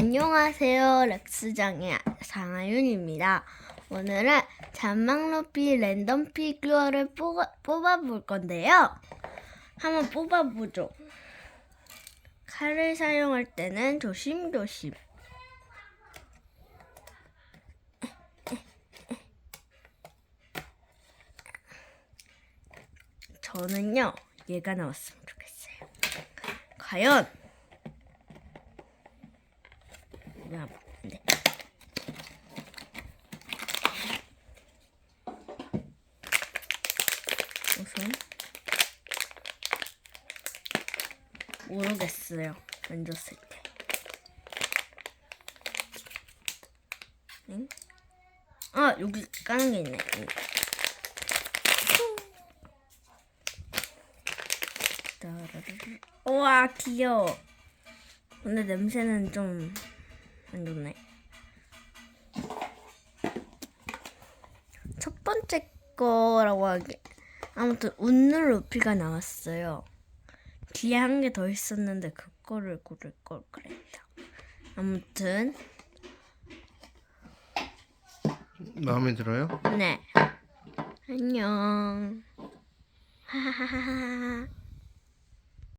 안녕하세요. 렉스장의 상하윤입니다. 오늘은 잔망로피 랜덤 피규어를 뽑아, 뽑아볼 건데요. 한번 뽑아보죠. 칼을 사용할 때는 조심조심. 저는요, 얘가 나왔으면 좋겠어요. 과연 야, 네. 우선 모르겠어요. 만졌을 때. 응? 아 여기 까는 게 있네. 응. 우와 귀여워. 근데 냄새는 좀 안 좋네. 첫 번째 거라고 하기 아무튼 웃는 루피가 나왔어요. 뒤에 한 개 더 있었는데 그거를 고를 걸 그랬다. 아무튼 마음에 들어요? 네 안녕. 하하하하.